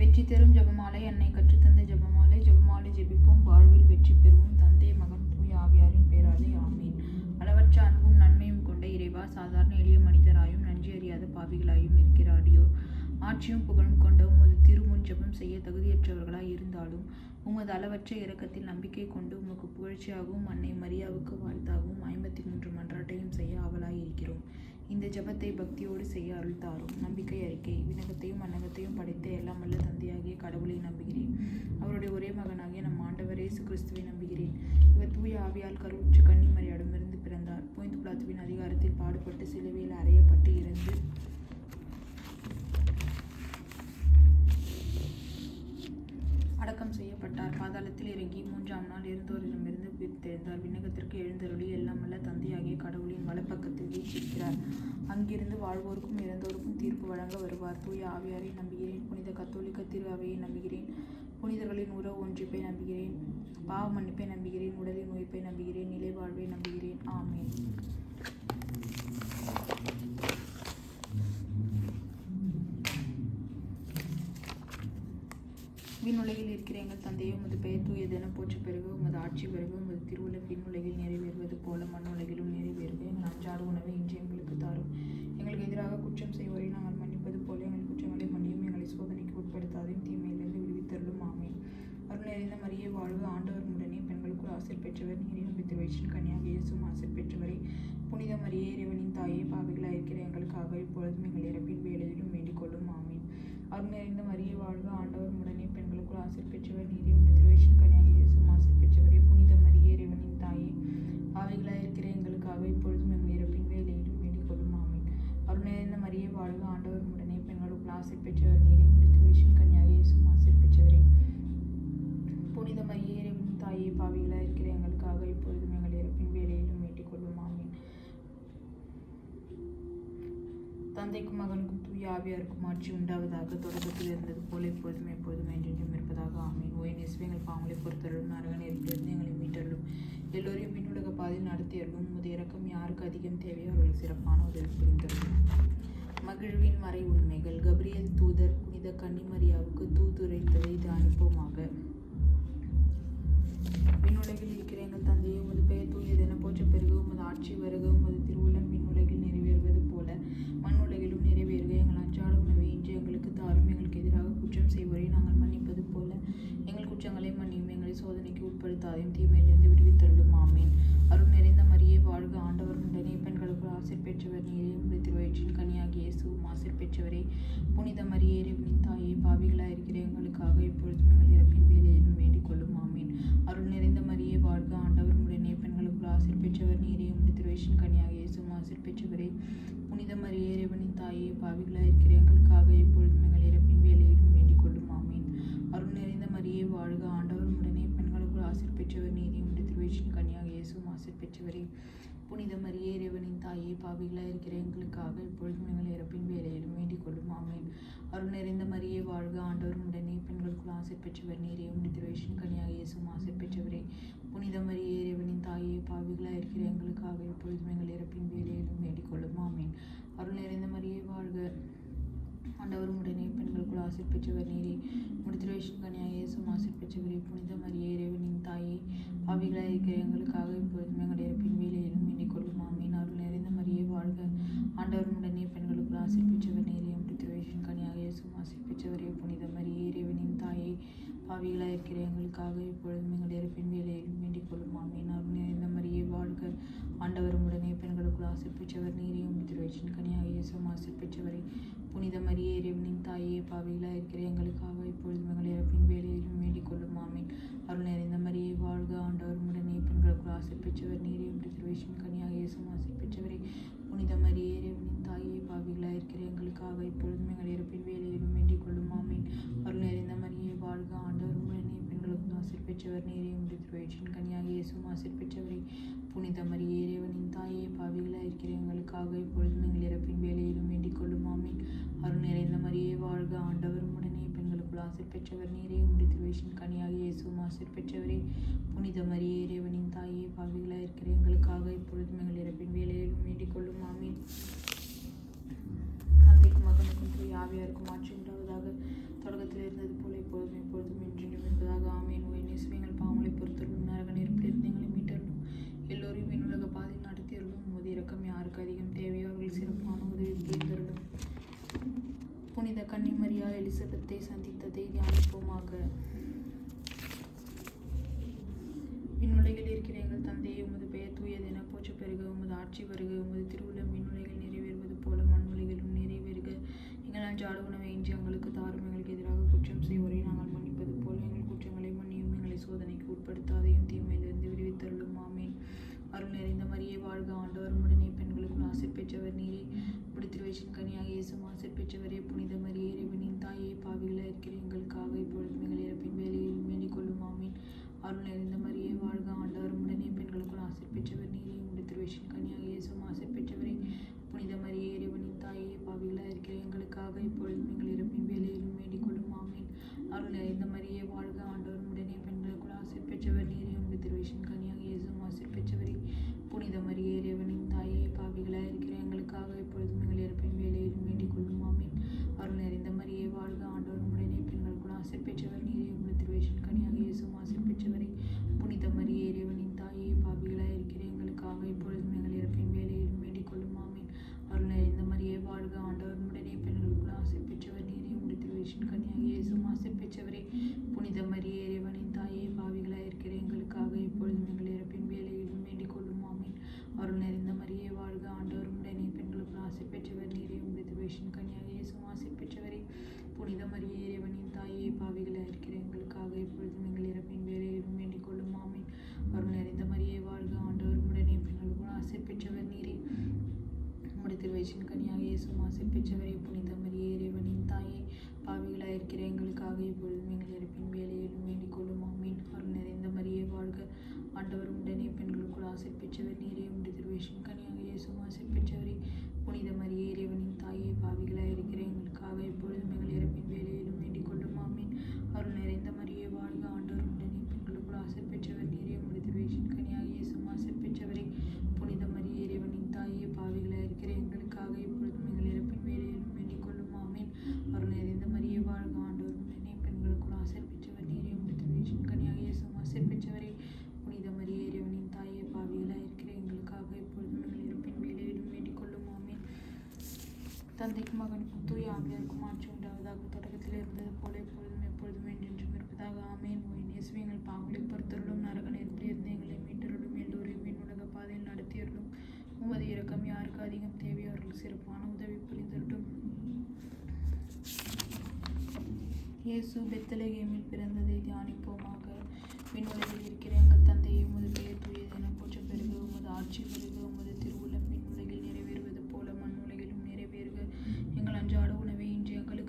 வெற்றி தரும் ஜெபமாலை அன்னை கற்றுத்தந்த ஜெபமாலை ஜெபமாலை ஜெபிப்போம். வாழ்வில் வெற்றி பெறுவோம். தந்தை மகன் தூய் ஆவியாரின் பேராலே ஆமீன். அளவற்ற அன்பும் நன்மையும் கொண்ட இறைவா சாதாரண எளிய மனிதராயும் நன்றி அறியாத பாவிகளாயும் இருக்கிறாடியோர் ஆட்சியும் புகழும் கொண்ட உமது திருமுன் ஜெபம் செய்ய தகுதியற்றவர்களாய் இருந்தாலும் உமது அளவற்ற இறக்கத்தில் நம்பிக்கை கொண்டு உமக்கு புகழ்ச்சியாகவும் அன்னை மரியாவுக்கு வாழ்த்தாகவும் ஐம்பத்தி மூன்று மன்றாட்டையும் செய்ய ஆவலாய் இருக்கிறோம். இந்த ஜெபத்தை பக்தியோடு செய்ய அருள் தாரும் நம்பிக்கை அறிக்கை. விண்ணகத்தையும் மன்னகத்தையும் படைத்த எல்லாம் வல்ல தந்தையாகிய கடவுளை நம்புகிறேன். அவருடைய ஒரே மகனாகிய நம் ஆண்டவர் இயேசு கிறிஸ்துவை நம்புகிறேன். இவர் தூய ஆவியால் கருவுற்று கன்னிமரியிடமிருந்து பிறந்தார். போய்ந்து பிளாத்துவின் அதிகாரத்தில் பாடுபட்டு சிலுவையில் அறையப்பட்டு இருந்து பாதாளத்தில் மூன்றாம் நாள் இருந்தோரிடமிருந்து உயிர்த்தெழுந்தார் விண்ணகத்திற்கு எழுந்தருளி எல்லாம் தந்தையாகிய கடவுளின் வலப்பக்கத்தில் வீச்சிருக்கிறார் அங்கிருந்து வாழ்வோருக்கும் இறந்தோருக்கும் தீர்ப்பு வழங்க வருவார். தூய ஆவியாரை நம்புகிறேன். புனித கத்தோலிக்க திருவாவையை நம்புகிறேன். புனிதர்களின் உறவு ஒன்றிப்பை நம்புகிறேன். பாவ மன்னிப்பை நம்புகிறேன். உடலின் உயிர்ப்பை நம்புகிறேன். நிலை வாழ்வை நம்புகிறேன். ஆமேன் விண்ணுலகில் இருக்கிற செய்ய உமது பெயர் தூயதென போற்று பிறகு உமது ஆட்சி பெருக உமது திருவுள்ள உலகில் நிறைவேறுவது போல மண்ணுலகிலும் நிறைவேறுக. எங்கள் அன்றாட உணவை இன்று எங்களுக்கு தாரும். எங்களுக்கு எதிராக குற்றம் செய்வோரை நாங்கள் மன்னிப்பது போல எங்கள் குற்றங்களை மன்னியும் எங்களை சோதனைக்கு உட்படுத்தாதையும் தீமையிலிருந்து விடுவித்தருளும் ஆமே அருள் நிறைந்த மரியே வாழ்வு ஆண்டவர் உடனே பெண்களுக்குள் ஆசிர் பெற்றவர் நீரின் நம்பி கன்னியாக இயேசும் ஆசிர் பெற்றவரை. புனித மரியே இறைவனின் தாயே பாவிகளாக இருக்கிற எங்களுக்காக இப்பொழுதும் எங்கள் இறப்பின் வேலையிலும் வேண்டிக் கொள்ளும் ஆமீன். அருள் நிறைந்த மரியே வாழ்க ஆண்டவர் உடனே பெண்களுக்குள் ஆசிர் பெற்றவர் நீரே உடைய திருவயிற்றின் கன்னியாக இயேசும் ஆசிர் பெற்றவரே புனித மரியே இறைவனின் தாயே. பாவிகளாக இருக்கிற எங்களுக்காக இப்பொழுதும் எங்கள் இறப்பின் வேலையிலும் வேண்டிக் கொள்ளும் ஆமை அருள் மரியே வாழ்க ஆண்டவர் உடனே பெண்களுக்குள் ஆசிர் பெற்றவர் நீரே உடைய திருவயிற்றின் கன்னியாக இயேசும் ஆசிர் பெற்றவரே. புனித மரியே இறைவனின் தாயே பாவிகளாக இருக்கிற எங்களுக்காக இப்பொழுதும் எங்கள் இறப்பின் வேலையில் வேண்டிக் கொள்ளும் ஆமீன் தந்தைக்கும் மகனுக்கும் தூய ஆவியாருக்கும் ஆட்சி உண்டாவதாக தொடக்கத்தில் இருந்தது போல எப்போதும் எப்பொழுதும் என்றென்றும் இருப்பதாக. ஆமீன். ஓயின் நெசுவே எங்கள் பாவங்களை பொறுத்தருளும். நரகன் நெருப்பிலிருந்து எங்களை மீட்டருளும். எல்லோரையும் மின்னுலக பாதையில் நடத்தியருளும் உமது இறக்கம் யாருக்கு அதிகம் தேவையோ அவர்கள் சிறப்பான உதவி புரிந்தருளும். மகிழ்வின் மறை உண்மைகள். கப்ரியல் தூதர் புனித கன்னிமரியாவுக்கு தூதுரைத்ததை தியானிப்போமாக. விண்ணுலகில் இருக்கிற எங்கள் தந்தையை உமது பெயர் தூயதென போற்ற பெருக உமது ஆட்சி வருக உமது திருவிழா பாவிகளாக இருக்கிற எங்களுக்காக எப்பொழுதும் எங்கள் இறப்பின் வேலையிலும் வேண்டிக் கொள்ளும். ஆமீன். அருள் நிறைந்த மரியே வாழ்க ஆண்டவர் உடனே பெண்களுக்குள் ஆசிர் பெற்றவர் நீரே உண்டு. திருவயிற்றின் கனியாக இயேசும் ஆசிர் பெற்றவரே. புனித மரியே இறைவனின் தாயே பாவிகளாக இருக்கிற எங்களுக்காக எப்பொழுதும் எங்கள் இறப்பின் வேலையிலும் வேண்டிக் கொள்ளும். ஆமீன். அருள் நிறைந்த மரியே வாழ்க ஆண்டவர் உடனே பெண்களுக்குள் ஆசிர் பெற்றவர் நீரையும் உண்டு. திருவயிற்றின் கனியாக இயேசும் ஆசிர் பெற்றவரே. புனித மரியே இறைவனின் தாயே பாவிகளாக இருக்கிற எங்களுக்காக எப்பொழுதும் எங்கள் இறப்பின் வேலையிலும் வேண்டிக் கொள்ளும். ஆமீன். அருள் நிறைந்த மரியே வாழ்க. ஆண்டவர் உடனே பெண்களுக்குள் ஆசிர் பெற்றவர் நீரே. முடித்திரவேஷன் கனியாக இயேசும் ஆசிர் பெற்றவரே. புனித மரியே இறைவனின் தாயே. பாவிகளாக இருக்கிற எங்களுக்காக இப்பொழுதும் எங்களுடைய பின் வேலையிலும் எண்ணிக்கொள்ளும் ஆமீன். அருள் நிறைந்த மரியே வாழ்க. ஆண்டவர் உடனே பெண்களுக்குள் ஆசிர் பெற்றவர் நீரே. முடித்திரவேஷன் கன்யா இயேசும் ஆசிர் பெற்றவரே. புனித மரியே பாவிகளாக இருக்கிற எங்களுக்காக இப்பொழுதும் எங்களுடைய இறப்பின் வேலையிலும் வேண்டிக் கொள்ளும். ஆமீன். அருள் இந்த மாதிரியே வாழ்க. ஆண்டவரும் உடனே பெண்களுக்குள் ஆசிர் பெற்றவர் நீரே. முடித்திரவேஷன் கனியாக இயேசும் ஆசிர் பெற்றவரை. புனித மரியே இறைவனின் தாயே பாவிகளாக இருக்கிற எங்களுக்காக இப்பொழுதும் எங்களுடைய இறப்பின் வேலையிலும் வேண்டிக் கொள்ளும். ஆமீன். அருள் நிறைந்த மாதிரியே வாழ்க. ஆண்டவரும் உடனே பெண்களுக்குள் ஆசிர் பெற்றவர் நீரே. உடைய திருவேஷன் கனியாக இயேசும் ஆசிர் பெற்றவரை. புனித மரியே இறைவனின் தாயே பாவிகளாக இருக்கிற எங்களுக்காக இப்பொழுதும் எங்கள் இறப்பின் வேலையிலும் வேண்டிக் கொள்ளும். ஆமீன். அருள் ஆசிர் பெற்றவர் நீரே உடைய திருவேஷன் கனியாக இயேசும் ஆசிர் பெற்றவரே புனித மரியே இறைவனின் தாயே பாவிகளாக இருக்கிற எங்களுக்காக இப்பொழுதும் எங்கள் இறப்பின் வேலையிலும் வேண்டிக் கொள்ளும். ஆமீன். அருள் நிறைந்த மரியே வாழ்க ஆண்டவர் உடனே பெண்களுக்குள் ஆசிர் பெற்றவர் நீரே உடைய திருவேஷன் கனியாக இயேசும் ஆசிர் பெற்றவரே புனித மரியே இறைவனின் தாயே பாவிகளாக இருக்கிற எங்களுக்காக இப்பொழுதும் எங்கள் இறப்பின் வேலையிலும் வேண்டிக் கொள்ளும். ஆமீன். தந்தைக்கும் மகனுக்கும் தூய் ஆவியாருக்கும் ஆட்சி உண்டாவதாக தொடக்கத்தில் இருந்தது போல இப்பொழுதும் இப்பொழுதும் என்றும் இருப்பதாக ஆமீன். கன்னிமரியால் எலிசபெத்தை சந்தித்ததை தியானிப்போமாக. விண்ணுலகில் இருக்கிற எங்கள் தந்தையை உமது பெயர் தூயதென போற்ற பெருக உமது ஆட்சி வருக. உமது திருவுள்ளம் விண்ணுலகில் நிறைவேறுவது போல மண்ணுலகிலும் நிறைவேறுக. எங்கள் அன்றாட உணவை இன்றி எங்களுக்கு தாரும். எங்களுக்கு எதிராக குற்றம் செய்வோரை நாங்கள் மன்னிப்பது போல எங்கள் குற்றங்களை மன்னியும். எங்களை சோதனைக்கு உட்படுத்தாதையும் தீமையிலிருந்து விடுவித்தருளும். ஆமேன். அருள் நிறைந்த மரியே வாழ்க. ஆண்டவர் உடனே பெண்களுக்கு ஆசை பெற்றவர் நீரே. முடித்திருவேஷன் கனியாக இயேசு மாசர் பெற்றவரே புனித மரிய இறைவனின் தாயே பாவிகளாக இருக்கிற எங்களுக்காக இப்பொழுது எங்கள் இறப்பின் வேலையில் வேண்டிக் கொள்ளும் ஆமீன். அருள் நிறைந்த மரியே வாழ்க ஆண்டவர் உடனே பெண் முடித்திருவேஷன் கனியாக இயேசும் ஆசிர் பெற்றவரே புனித மரியே இறைவனின் தாயே பாவிகளாக இருக்கிற எங்களுக்காக இப்பொழுதும் எங்கள் இருப்பின் வேலையிலும் வேண்டிக் கொள்ளும். ஆமீன். அருள் நிறைந்த மரியே வாழ்க. ஆண்டவர் உடனே பெண்களுக்குள் ஆசை பெற்றவர் நீரே. முடித்திருவேஷன் கனியாக இயேசும் ஆசிர் பெற்றவரே புனித மரியே இறைவனின் தாயே பாவிகளாக இருக்கிற எங்களுக்காக இப்பொழுதும் எங்கள் இறப்பின் வேலையிலும் வேண்டிக் கொள்ளும். ஆமீன். அருள் நிறைந்த மரியே வாழ்க. ஆண்டவர் உடனே பெண்களுக்குள் பெற்றவர் தந்தைக்கும் மகனுக்கும் தூய ஆவியாருக்கும் ஆட்சி உண்டாவதாக தொடக்கத்தில் இருந்தது. போல எப்பொழுதும் எப்பொழுதும் என்றென்றும் இருப்பதாக. ஆமேன். ஓய் இயேசுவே எங்கள் பாவங்களை பொறுத்தருளும் நரக நெருப்பிலிருந்து எங்களை மீட்டருளும். எல்லோரையும் என் உலக பாதையில் நடத்தியருளும். உமது இறக்கம் யாருக்கு அதிகம்? தேவை அவர்கள் சிறப்பான உதவி புரிந்துவிடும் இயேசு பெத்தலகேமில் பிறந்ததை தியானிப்போமாக. விண்ணுலகில் இருக்கிற எங்கள் தந்தையை உமது பெயர் தூயதென போற்ற பெருக உமது ஆட்சி பெருக உமது மின் விண்ணுலகில் நிறைவேறுவது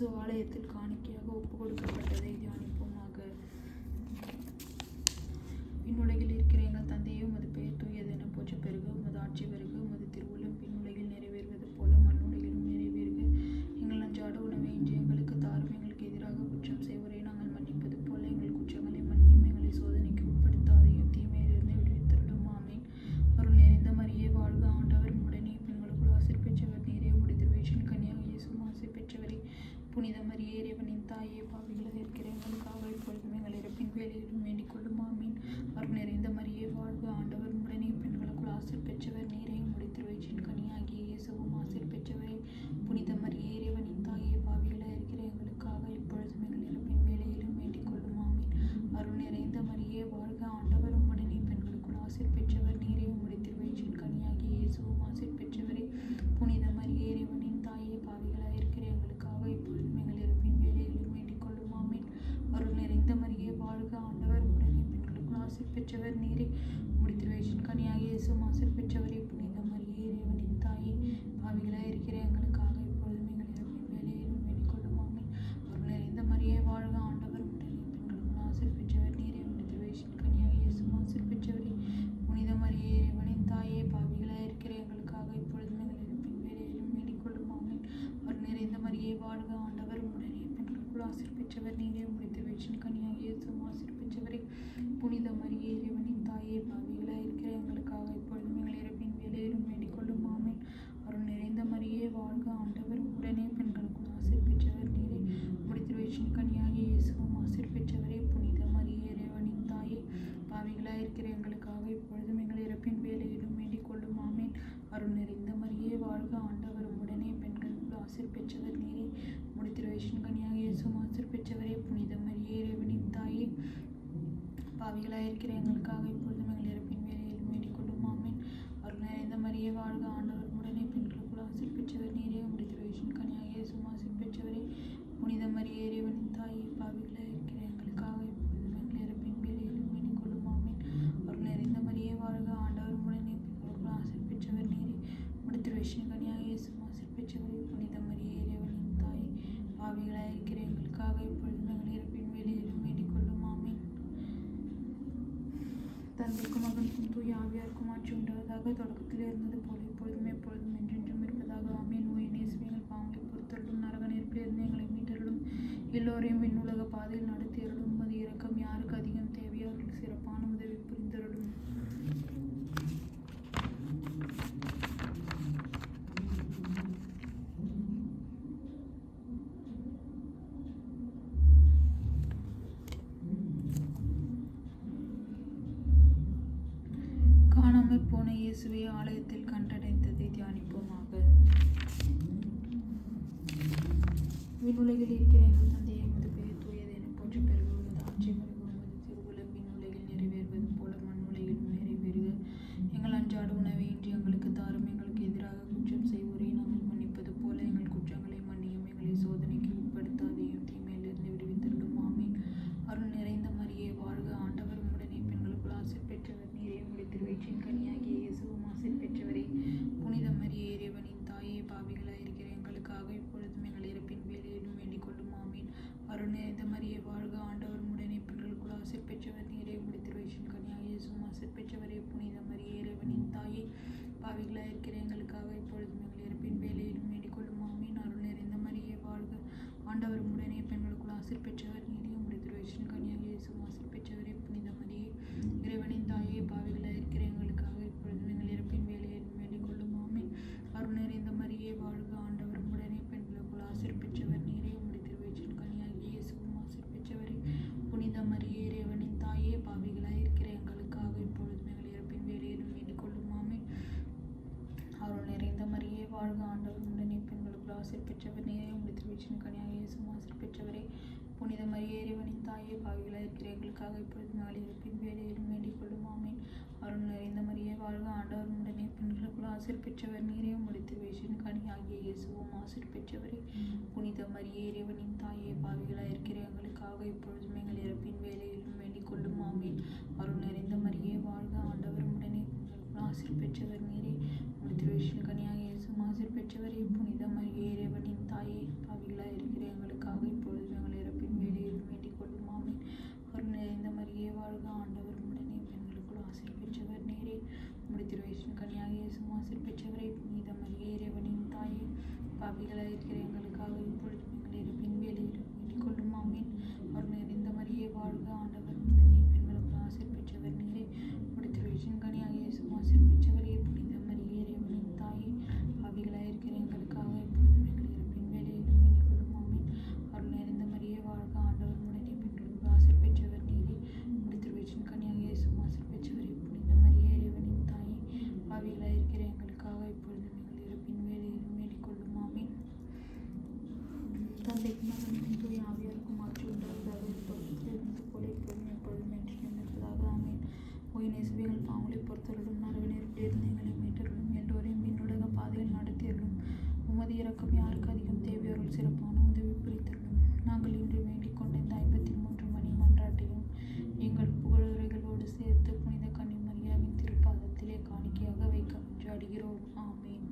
இயேசு ஆலயத்தில் காணிக்கையாக ஒப்பு கொடுக்கப்பட்டதை தாயே பாவிகளாக இருக்கிற எங்களுக்காக இப்பொழுதும் எங்கள் இறப்பின் வேலையிலும் வேண்டிக் கொள்ளும். ஆமீன். அவர் நிறைந்த மரியே வாழ்வு ஆண்டவர். உடனே பெண்களுக்குள் ஆசை பெற்றவர் நீரையும் உடைய கனியாகி பெற்றவர் நீரே முடித்த வெற்றின் கனியாகிய இயேசுவும் ஆசிர் புனித மரியே இறைவனின் தாயே பாவிகளாக இருக்கிற எங்களுக்காக இப்பொழுதும் எங்கள் இறப்பின் வேலையிலும் வேண்டிக்கொள்ளும். ஆமேன். அருள் நிறைந்த மரியே வாழ்க ஆண்டவர். உடனே பெண்களுக்கு ஆசிர் பெற்றவர் நீரே முடித்த வெற்றின் கனியாகிய இயேசுவும் ஆசிர் பெற்றவரே புனித மரியே இறைவனின் தாயே பாவிகளாக இருக்கிற எங்களுக்காக இப்பொழுதும் எங்கள் இறப்பின் வேலையிலும் வேண்டிக் கொள்ளும் அருள் நிறை மரியே வாழ்க ஆண்டவர் உடனே பெண்களுக்குள் ஆசிர் பெற்றவர் நீரே உம்முடைய திருவயிற்றின் கனியாகிய இயேசுவும் ஆசிர் பெற்றவரே புனித மரியே இறைவனின் தாயே பாவிகளாக இருக்கிற எங்களுக்காக இப்பொழுதும் எங்கள் இறப்பின் வேலையிலும் வேண்டிக் கொள்ளும் அவர்கள் அருள் நிறைந்த வாழ்க ஆண்டவர். உடனே பெண்களுக்குள் ஆசிர் பெற்றவர் நீரே. உடைய திருவயிற்றின் கனியாக சும்மா ஆசிர் பெற்றவரே. புனித மரியே இறைவனின் தாயை பாவிகளாக இருக்கிற எங்களுக்காக இப்பொழுதும் எங்கள் இறப்பின் வேலையிலும் வேண்டிக் கொள்ளும் அவர்கள் அருள் நிறைந்த வாழ்க ஆண்டவர். உடனே பெண்களுக்குள் ஆசிர் பெற்றவர் நீரே. உம்முடைய திருவயிற்றின் கனியாக இயேசுவும் ஆசிர் பெற்றவரே. புனித மரியே இறைவனின் தாய் பாவிகளாக இருக்கிற எங்களுக்காக இப்பொழுதும் எங்கள் இறப்பின் வேலையிலும் வேண்டிக் கொள்ளும் ஆமீன் தந்தைக்கும் மகனுக்கும் தூய ஆவியாருக்கும் ஆட்சி உண்டாவதாக தொடக்கத்தில் இருந்தது போல இப்பொழுதும் எப்பொழுதும் என்றென்றும் இருப்பதாக அமீன் நோய் நேசுவீங்கள் எங்கள் பாவங்களை பொறுத்தருளும் நரக நெருப்பிலிருந்து எங்களை மீட்டருளும் எல்லோரையும் விண்ணுலக பாதையில் நடத்தி அருளும் அது இரக்கம் யாருக்கு அதிகம் தேவையோ அவர்களுக்கு சிறப்பான உதவி இயேசுவை ஆலயத்தில் கண்டடைந்ததை தியானிப்போமாக. விண்ணுலகில் இருக்கிற எங்கள் தந்தையை எமது பெயர் தூயது என போற்றி பெறுவது ஆட்சி பெறுவது திருவுலம் விண்ணுலகில் நிறைவேறுவது போல மண்ணுலகிலும் நிறைவேறுக. எங்கள் அன்றாட உணவை இன்று எங்களுக்கு தாரும். எங்களுக்கு எதிராக குற்றம் செய்வோரை நாங்கள் மன்னிப்பது போல எங்கள் குற்றங்களை மன்னியும். எங்களை சோதனைக்கு உட்படுத்தாதையும் தீமையிலிருந்து விடுவித்தருளும். ஆமீன். அருள் நிறைந்த மரியே வாழ்க. ஆண்டவர் உடனே பெண்களுக்குள் ஆசை பெற்றவர் நீரே உடைய திருவயிற்றின் இறைவனின் தாயே பாவிகளாக இருக்கிற எங்களுக்காக இப்பொழுது நாளை இருப்பின் வேலையிலும் வேண்டிக் கொள்ளும் ஆமேன். அருள் நிறைந்த மரியே வாழ்க ஆண்டவர். உடனே பெண்களுக்குள் ஆசிர் பெற்றவர் நீரே உம்முடைய கனி கனியாகிய இயேசுவும் ஆசிர் பெற்றவரே. புனித மரியே இறைவனின் தாயே பாவிகளாக இருக்கிற எங்களுக்காக இப்பொழுதும் எங்கள் இறப்பின் வேலையிலும் வேண்டிக் கொள்ளும் ஆமேன். அருள் நிறைந்த மரியே வாழ்க ஆண்டவர். உடனே ஆசிர் பெற்றவர் நீரே முடித்து திருவயிற்றின் கனியாக இயேசுவும் ஆசிர் பெற்றவரே. புனித மரியே இறைவனின் தாயே பாவிகளாய் இருக்கிற இப்பொழுதும் எங்கள் இறப்பின் வேலையில் வேண்டிக் கொள்ளும் ஆமீன் அருள் நிறைந்த மரியே வாழ்க ஆண்டவர் உடனே பெண்களுக்குள் ஆசிர் பெற்றவர் நேரே உம்முடைய திருவயிற்றின் கன்னியாக தந்தைக்கும் மகனுக்கும் தூய ஆவியாருக்கும் மாற்றி உண்டாவதாக இருந்தது போல இப்பொழுதும் எப்பொழுதும் என்றும் இருப்பதாக ஆமேன் ஓய் நேசவிகள் பாவங்களை பொறுத்தருளும் நரக நெருப்பிலிருந்து எங்களை மீட்டருளும் எல்லோரையும் விண்ணுலக பாதையில் நடத்தியருளும் உமது இரக்கம் யாருக்கு அதிகம் தேவையொருள் சிறப்பான உதவி புரித்தருளும் நாங்கள் இன்று வேண்டிக் கொண்ட இந்த ஐம்பத்தி மூன்று மணி மன்றாட்டையும் எங்கள் புகழுரைகளோடு சேர்த்து புனித கன்னிமரியாவின் திருப்பாதத்திலே காணிக்கையாக வைக்க மன்றாடுகிறோம் ஆமீன்.